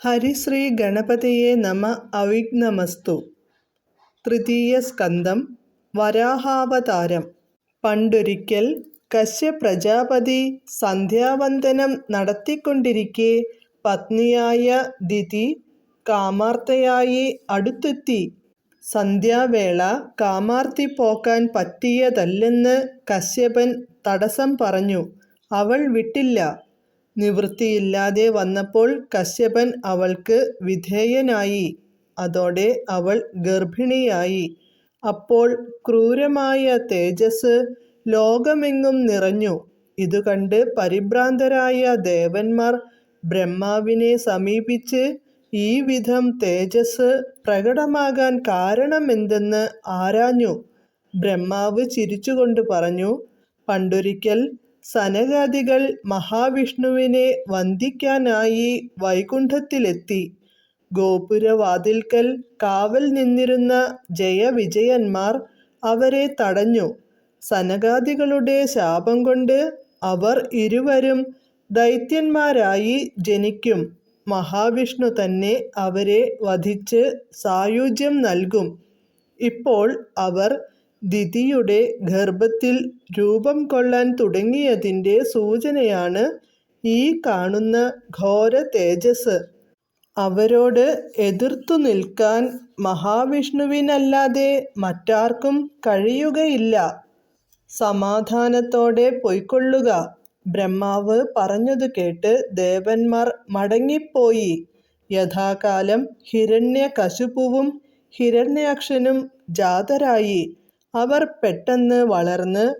ഹരിശ്രീ ഗണപതിയെ നമ അവിഘ്നമസ്തു തൃതീയ സ്കന്ധം വരാഹാവതാരം പണ്ടൊരിക്കൽ കശ്യ കശ്യപ്രജാപതി സന്ധ്യാവന്ദനം നടത്തിക്കൊണ്ടിരിക്കെ പത്നിയായ ദിതി കാമാർത്തയായി അടുത്തെത്തി. സന്ധ്യാവേള കാമാർത്തി പോക്കാൻ പറ്റിയതല്ലെന്ന് കശ്യപൻ തടസ്സം പറഞ്ഞു. അവൾ വിട്ടില്ല. നിവൃത്തിയില്ലാതെ വന്നപ്പോൾ കശ്യപൻ അവൾക്ക് വിധേയനായി. അതോടെ അവൾ ഗർഭിണിയായി. അപ്പോൾ ക്രൂരമായ തേജസ് ലോകമെങ്ങും നിറഞ്ഞു. ഇതുകണ്ട് പരിഭ്രാന്തരായ ദേവന്മാർ ബ്രഹ്മാവിനെ സമീപിച്ച് ഈ വിധം തേജസ് പ്രകടമാകാൻ കാരണമെന്തെന്ന് ആരാഞ്ഞു. ബ്രഹ്മാവ് ചിരിച്ചുകൊണ്ട് പറഞ്ഞു പണ്ടൊരിക്കൽ സനകാദികൾ മഹാവിഷ്ണുവിനെ വന്ദിക്കാനായി വൈകുണ്ഠത്തിലെത്തി. ഗോപുരവാതിൽക്കൽ കാവൽ നിന്നിരുന്ന ജയവിജയന്മാർ അവരെ തടഞ്ഞു. സനകാദികളുടെ ശാപം കൊണ്ട് അവർ ഇരുവരും ദൈത്യന്മാരായി ജനിക്കും. മഹാവിഷ്ണു തന്നെ അവരെ വധിച്ച് സായുജ്യം നൽകും. ഇപ്പോൾ അവർ ദിതിയുടെ ഗർഭത്തിൽ രൂപം കൊള്ളാൻ തുടങ്ങിയതിന്റെ സൂചനയാണ് ഈ കാണുന്ന ഘോര തേജസ് അവരോട് എതിർത്തു നിൽക്കാൻ മഹാവിഷ്ണുവിനല്ലാതെ മറ്റാർക്കും കഴിയുകയില്ല. സമാധാനത്തോടെ പൊയ്ക്കൊള്ളുക. ബ്രഹ്മാവ് പറഞ്ഞതു കേട്ട് ദേവന്മാർ മടങ്ങിപ്പോയി. യഥാകാലം ഹിരണ്യകശിപുവും ഹിരണ്യാക്ഷനും ജാതരായി. അവർ പെട്ടെന്ന് വളർന്ന്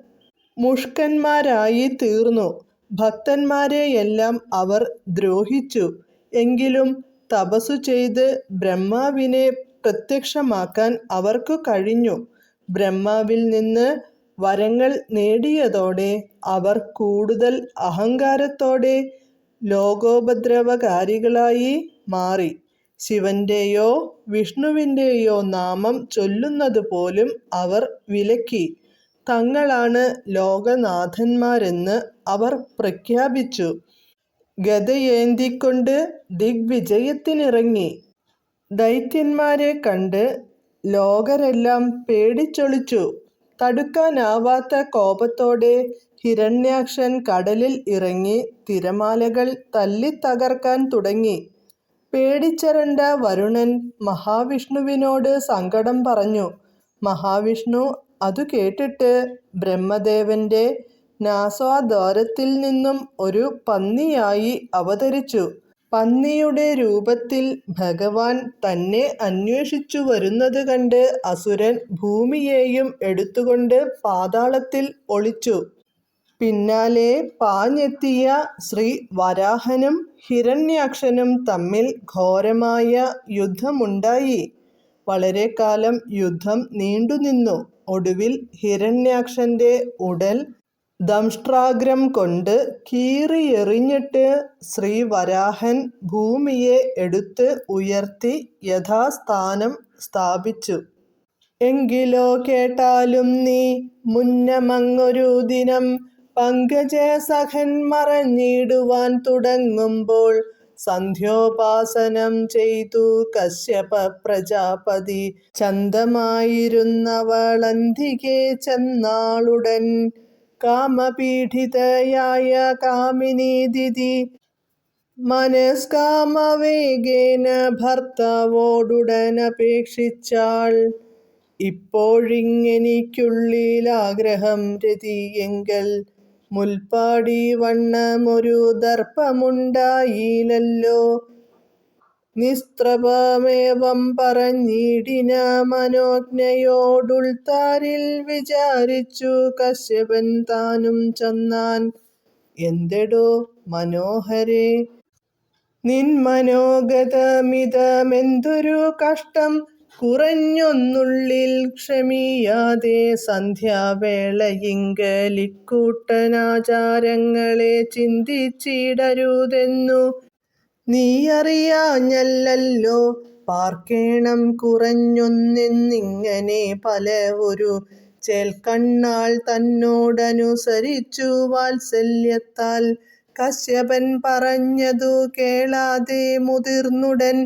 മുഷ്കന്മാരായി തീർന്നു ഭക്തന്മാരെയെല്ലാം അവർ ദ്രോഹിച്ചു. എങ്കിലും തപസ്സു ചെയ്ത് ബ്രഹ്മാവിനെ പ്രത്യക്ഷമാക്കാൻ അവർക്കു കഴിഞ്ഞു. ബ്രഹ്മാവിൽ നിന്ന് വരങ്ങൾ നേടിയതോടെ അവർ കൂടുതൽ അഹങ്കാരത്തോടെ ലോകോപദ്രവകാരികളായി മാറി. ശിവന്റെയോ വിഷ്ണുവിന്റെയോ നാമം ചൊല്ലുന്നത് പോലും അവർ വിലക്കി. തങ്ങളാണ് ലോകനാഥന്മാരെന്ന് അവർ പ്രഖ്യാപിച്ചു. ഗതയേന്തിക്കൊണ്ട് ദിഗ്വിജയത്തിനിറങ്ങി. ദൈത്യന്മാരെ കണ്ട് ലോകരെല്ലാം പേടിച്ചൊളിച്ചു. തടുക്കാനാവാത്ത കോപത്തോടെ ഹിരണ്യാക്ഷൻ കടലിൽ ഇറങ്ങി തിരമാലകൾ തല്ലിത്തകർക്കാൻ തുടങ്ങി. പേടിച്ചരണ്ട വരുണൻ മഹാവിഷ്ണുവിനോട് സങ്കടം പറഞ്ഞു. മഹാവിഷ്ണു അതു കേട്ടിട്ട് ബ്രഹ്മദേവന്റെ നാസാദ്വാരത്തിൽ നിന്നും ഒരു പന്നിയായി അവതരിച്ചു. പന്നിയുടെ രൂപത്തിൽ ഭഗവാൻ തന്നെ അന്വേഷിച്ചു വരുന്നത് കണ്ട് അസുരൻ ഭൂമിയെയും എടുത്തുകൊണ്ട് പാതാളത്തിൽ ഒളിച്ചു. പിന്നാലെ പാഞ്ഞെത്തിയ ശ്രീ വരാഹനും ഹിരണ്യാക്ഷനും തമ്മിൽ ഘോരമായ യുദ്ധമുണ്ടായി. വളരെ കാലം യുദ്ധം നീണ്ടുനിന്നു. ഒടുവിൽ ഹിരണ്യാക്ഷന്റെ ഉടൽ ദംഷ്ട്രാഗ്രം കൊണ്ട് കീറിയെറിഞ്ഞിട്ട് ശ്രീവരാഹൻ ഭൂമിയെ എടുത്ത് ഉയർത്തി യഥാസ്ഥാനം സ്ഥാപിച്ചു. എങ്കിലോ കേട്ടാലും നീ മുന്നമങ്ങൊരു ദിനം പങ്കജസഖൻ മറഞ്ഞിടുവാൻ തുടങ്ങുമ്പോൾ സന്ധ്യോപാസനം ചെയ്തു കശ്യപ പ്രജാപതി ചന്തമായിരുന്നവളന്തികെ ചെന്നാളുടൻ കാമപീഠിതയായ കാമിനി ദിതി മനസ്കാമവേഗേന ഭർത്താവോടുടനപേക്ഷിച്ചാൾ. ഇപ്പോഴിങ്ങെനിക്കുള്ളിലാഗ്രഹം രതിയെങ്കൽ മുൽപ്പാടിവണ്ണമൊരു ദർപ്പമുണ്ടായില്ലോ നിസ്ത്രപമേവം പറഞ്ഞിടിന മനോജ്ഞയോടുൾത്താരിൽ വിചാരിച്ചു കശ്യപൻ താനും ചെന്നാൻ എന്തെടോ മനോഹരേ. നിന്മനോഗതമിതമെന്തൊരു കഷ്ടം കുറഞ്ഞൊന്നുള്ളിൽ ക്ഷമിയാതെ സന്ധ്യാവേളയിങ്കലിക്കൂട്ടനാചാരങ്ങളെ ചിന്തിച്ചിടരുതെന്നു നീ അറിയാഞ്ഞല്ലോ പാർക്കേണം കുറഞ്ഞൊന്നെന്നിങ്ങനെ ഒരു ചേൽക്കണ്ണാൾ തന്നോടനുസരിച്ചു വാത്സല്യത്താൽ കശ്യപൻ പറഞ്ഞതു കേളാതെ മുതിർന്നുടൻ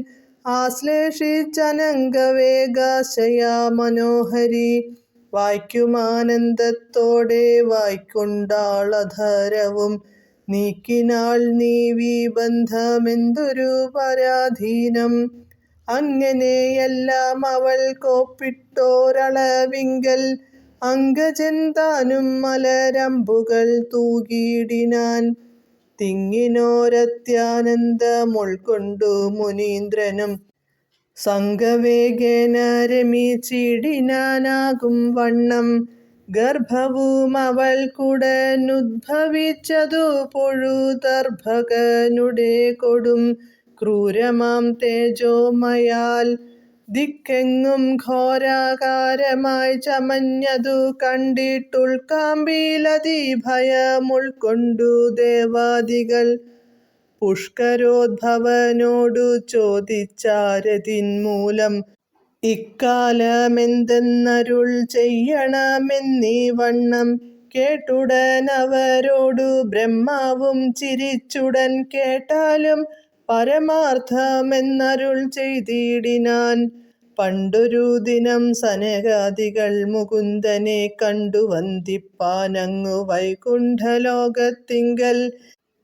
ആശ്ലേഷിച്ചനംഗവേഗാശയാ മനോഹരി. വായിക്കുമാനന്ദത്തോടെ വായ്ക്കൊണ്ടാളധരവും നീക്കിനാൾ നീ വിബന്ധമെന്തൊരു പരാധീനം. അങ്ങനെയെല്ലാം അവൾ കോപ്പിട്ടോരളവിങ്കൽ. അങ്കജൻ മലരമ്പുകൾ തൂകിയിടിനാൻ. തിങ്ങിനോരത്യാനന്ദമുൾക്കൊണ്ടു മുനീന്ദ്രനും സംഘവേഗേന രമിച്ചിടിനാനാകും വണ്ണം. ഗർഭവും അവൾക്കുടനുദ്ഭവിച്ചതു പൊഴുതർഭകനുടെ കൊടും ക്രൂരമാം തേജോമയാൽ ദിക്കെങ്ങും ഘോരാകാരമായി ചമഞ്ഞതു കണ്ടിട്ടുൾക്കാമ്പിലതിഭയമുൾക്കൊണ്ടു ദേവാദികൾ പുഷ്കരോദ്ഭവനോടു ചോദിച്ചാരതിൻ മൂലം ഇക്കാലമെന്തെന്നരുൾ ചെയ്യണമെന്നീ വണ്ണം കേട്ടുടനവരോടു ബ്രഹ്മാവും ചിരിച്ചുടൻ കേട്ടാലും പരമാർത്ഥമെന്നരുൾ ചെയ്തിടിനാൻ പണ്ടൊരു ദിനം സനകാദികൾ മുകുന്ദനെ കണ്ടു വന്ദിപ്പാനങ്ങു വൈകുണ്ഠലോകത്തിങ്കൽ.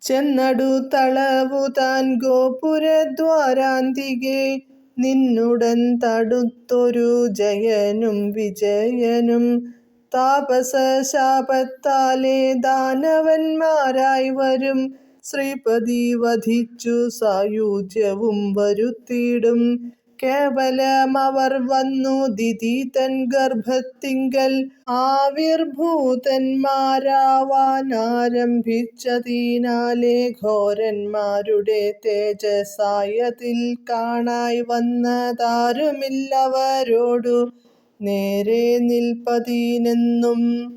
ചെന്നടു തളവു താൻ ഗോപുരദ്വാരാന്തികെ. നിന്നുടൻ തടുത്തൊരു ജയനും വിജയനും. താപസശാപത്താലെ ദാനവന്മാരായി വരും. ശ്രീപതി വധിച്ചു സായുജ്യവും വരുത്തിയിടും. കേവലമവർ വന്നു ദിദീതൻ ഗർഭത്തിങ്കൽ. ആവിർഭൂതന്മാരാവാനാരംഭിച്ചതിനാലെ ഘോരന്മാരുടെ തേജസായതിൽ കാണായി വന്നതാരുമില്ലവരോടു നേരെ നിൽപ്പതിനെന്നും.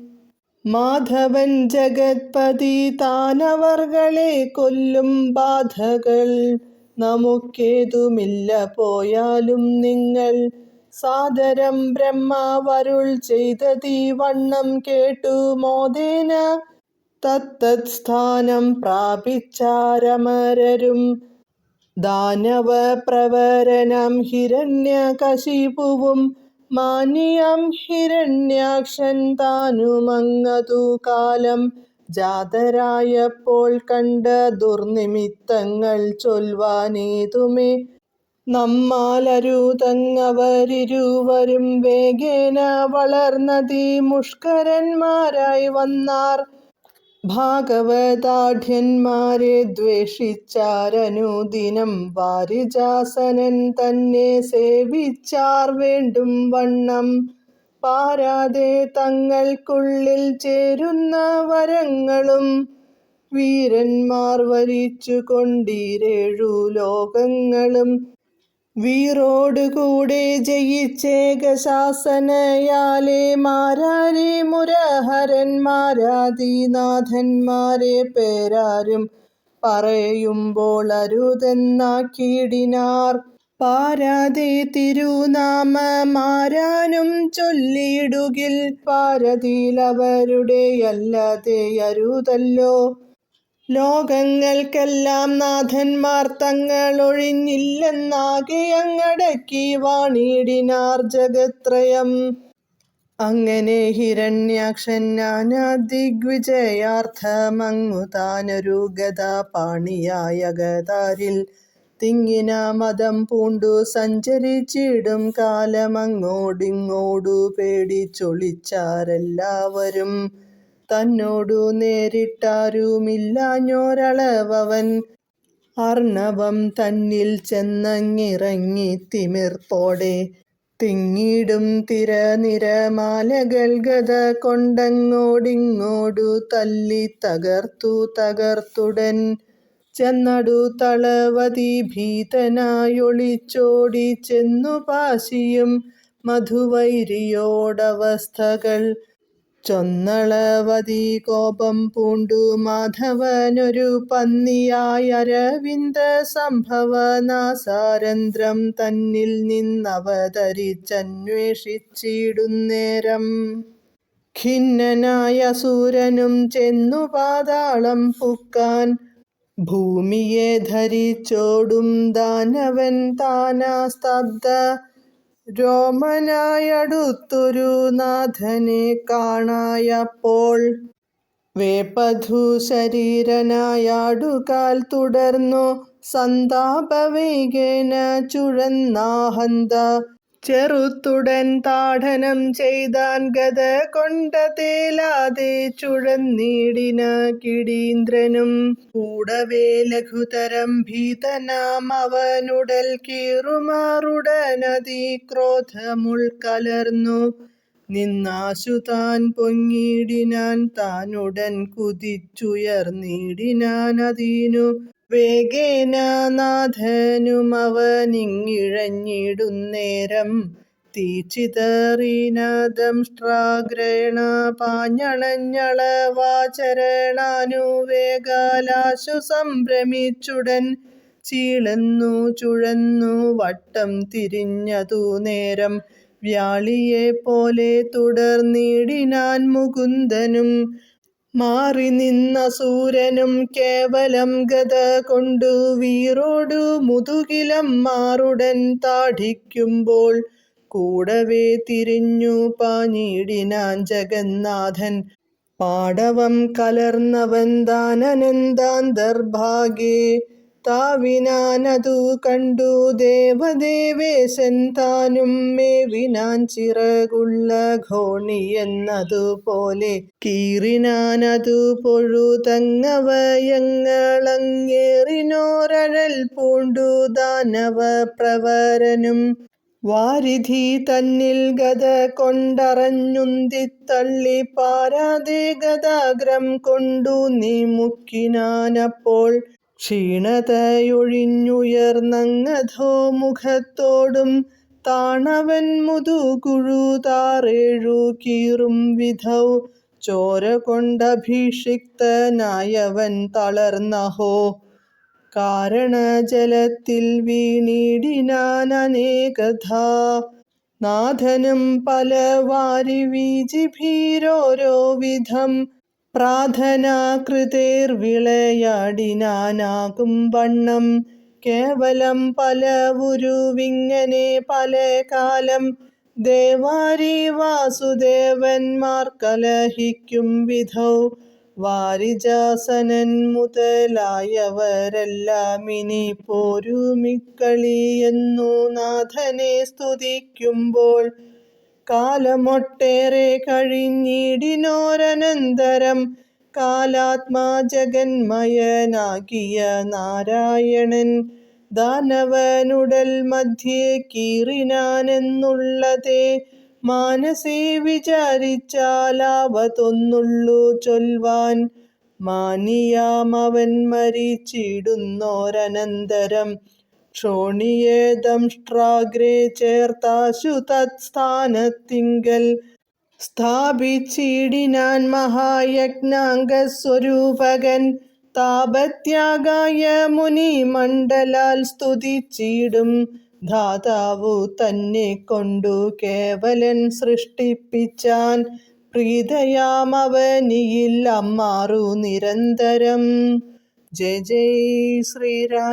മാധവൻ ജഗത്പതി താനവർകളെ കൊല്ലും ബാധകൾ. നമുക്കേതുമില്ല പോയാലും നിങ്ങൾ സാദരം ബ്രഹ്മാവരുൾ ചെയ്ത വണ്ണം കേട്ടു മോദേന. തത്തത് സ്ഥാനം പ്രാപിച്ചാരമരരും ദാനവ പ്രവരനം ഹിരണ്യകശിപുവും മാനിയം ഹിരണ്യാക്ഷൻ താനുമങ്ങതു കാലം ജാതരായപ്പോൾ കണ്ട ദുർനിമിത്തങ്ങൾ ചൊൽവാനേതുമേ. നമ്മാലരൂതങ്ങവരിരുവരും വേഗേന വളർന്നതി മുഷ്കരന്മാരായി വന്നാർ. ഭാഗവതാഢ്യന്മാരെ ദ്വേഷിച്ചാരനുദിനം വാരിജാസനൻ തന്നെ സേവിച്ചാർ വേണ്ടും വണ്ണം. പാരാതെ തങ്ങൾക്കുള്ളിൽ ചേരുന്ന വരങ്ങളും വീരന്മാർ വരിച്ചു കൊണ്ടീരേഴു ലോകങ്ങളും. വീറോടുകൂടെ ജയിച്ചേകശാസനയാലെ മാരാരെ മുരഹരന്മാരാദിനാഥന്മാരെ പേരാരും പറയുമ്പോൾ അരുതെന്നാക്കിയിടിനാർ. പാരാതെ തിരുനാമമാരാനും ചൊല്ലിയിടുകിൽ പാരതിയിലവരുടെ അല്ലാതെ അരുതല്ലോ. ലോകങ്ങൾക്കെല്ലാം നാഥന്മാർ തങ്ങളൊഴിഞ്ഞില്ലെന്നാകെ അങ്ങടക്കി വാണിടിനാർ ജഗത്രയം. അങ്ങനെ ഹിരണ്യാക്ഷൻ നാനാദിഗ്വിജയാർത്ഥമങ്ങു താനൊരു ഗതാപാണിയായ ഗതാരിൽ തിങ്ങിന മതം പൂണ്ടു സഞ്ചരിച്ചിടും കാലമങ്ങോടിങ്ങോടു പേടിച്ചൊളിച്ചാരെല്ലാവരും. തന്നോടു നേരിട്ടാരുമില്ലാഞ്ഞോരളവൻ അർണവം തന്നിൽ ചെന്നങ്ങിറങ്ങി തിമിർപ്പോടെ. തിങ്ങിടും തിരനിരമാലകൾ ഗത കൊണ്ടങ്ങോടിങ്ങോടു തല്ലി തകർത്തു തകർത്തുടൻ. ചെന്നടു തളവതി ഭീതനായൊളിച്ചോടി ചെന്നു പാശിയും മധുവൈരിയോടവസ്ഥകൾ. ചൊന്നളവതി കോപം പൂണ്ടു മാധവനൊരു പന്നിയായ അരവിന്ദ സംഭവനാസാരന്ധ്രം തന്നിൽ നിന്നവതരിച്ചന്വേഷിച്ചിടുന്നേരം ഖിന്നനായ സൂരനും ചെന്നു പാതാളം പുക്കാൻ ഭൂമിയെ ധരിച്ചോടും ദാനവൻ താനാ സ്തബ്ധ. രോമനായടുത്തൊരു നാഥനെ കാണായപ്പോൾ വേപധു ശരീരനായാടുകാൽ തുടർന്നു സന്താപവേഗേന ചുഴന്നാഹന്ത. ചെറുത്തുടൻ താടനം ചെയ്താൻ ഗത കൊണ്ട തേലാതെ ചുഴന്നീടിന കിടീന്ദ്രനും കൂടവേ ലഘുതരം ഭീതനാം അവനുടൽ കീറുമാറുടനതി ക്രോധമുൾക്കലർന്നു നിന്നാശു താൻ പൊങ്ങിയിടിനാൻ താനുടൻ കുതിച്ചുയർന്നിടിനാൻ അതിനു വേഗേന തീച്ചിതറിനദം ശ്രാഗ്രേണ പാഞ്ഞണഞ്ഞളവാചരണാനുവേഗാലാശു സംഭ്രമിച്ചുടൻ ചീളന്നു ചുഴന്നു വട്ടം തിരിഞ്ഞതു നേരം വ്യാളിയെ പോലെ തുടർന്നിടിനാൻ മുകുന്ദനും മാറി നിന്ന സൂരനും കേവലം ഗത കൊണ്ടു വീറോടു മുതുകിലം മാറുടൻ താഠിക്കുമ്പോൾ കൂടവേ തിരിഞ്ഞു പാഞ്ഞിടിനാൻ ജഗന്നാഥൻ. പാടവം കലർന്നവൻ താനനന്താന്തർഭാഗേ താവിനാനതു കണ്ടു ദേവദേവേശൻ താനും മേവിനാൻ ചിറകുള്ള ഘോണി എന്നതുപോലെ കീറിനാനതു പൊഴുതങ്ങവയങ്ങളങ്ങേറിനോരഴൽ പൂണ്ടു ദാനവ പ്രവരനും വാരിധി തന്നിൽ ഗത കൊണ്ടറഞ്ഞുന്തിത്തള്ളി പാരാതെ ഗതാഗ്രം കൊണ്ടു നീ മുക്കിനാനപ്പോൾ ക്ഷീണതയൊഴിഞ്ഞുയർന്നങ്ങധോ മുഖത്തോടും താണവൻ മുതുകുഴു താറേഴു കീറും വിധൗ. ചോര കൊണ്ടഭിഷിക്തനായവൻ തളർന്നഹോ. കാരണജലത്തിൽ അനേകഥ നാഥനും പല വാരി വീജിഭീരോരോ വിധം പ്രാർത്ഥനാകൃതേർവിളയാടിനാനാകും വണ്ണം. കേവലം പല ഉരുവിങ്ങനെ പല കാലം ദേവാരി വാസുദേവന്മാർ കലഹിക്കും വിധൗ. വാരിജാസനൻ മുതലായവരെല്ലാം ഇനി പോരുമിക്കളിയെന്നു നാഥനെ സ്തുതിക്കുമ്പോൾ കാലമൊട്ടേറെ കഴിഞ്ഞിടിനോരനന്തരം കാലാത്മാ ജഗന്മയനാകിയ നാരായണൻ. ദാനവനുടൽ മധ്യേ കീറിനാനെന്നുള്ളതേ മാനസേ വിചാരിച്ചാലാവതൊന്നുള്ളു ചൊൽവാൻ. മാനിയാമവൻ മരിച്ചിടുന്നോരനന്തരം ക്ഷോണിയെ ദംഷ്ട്രാഗ്രേ ചേർത്താശു തത്സ്ഥാനത്തിങ്കൽ. സ്ഥാപിച്ചിടിനാൻ മഹായജ്ഞാംഗസ്വരൂപകൻ. താപത്യാഗായ മുനിമണ്ഡലാൽ സ്തുതിച്ചിടും. ധാതാവു തന്നെ കൊണ്ടു കേവലൻ സൃഷ്ടിപ്പിച്ചാൻ. പ്രീതയാമവനിയിൽ അമ്മാറു നിരന്തരം ജയ ജയ് ശ്രീരാധേശ്യാം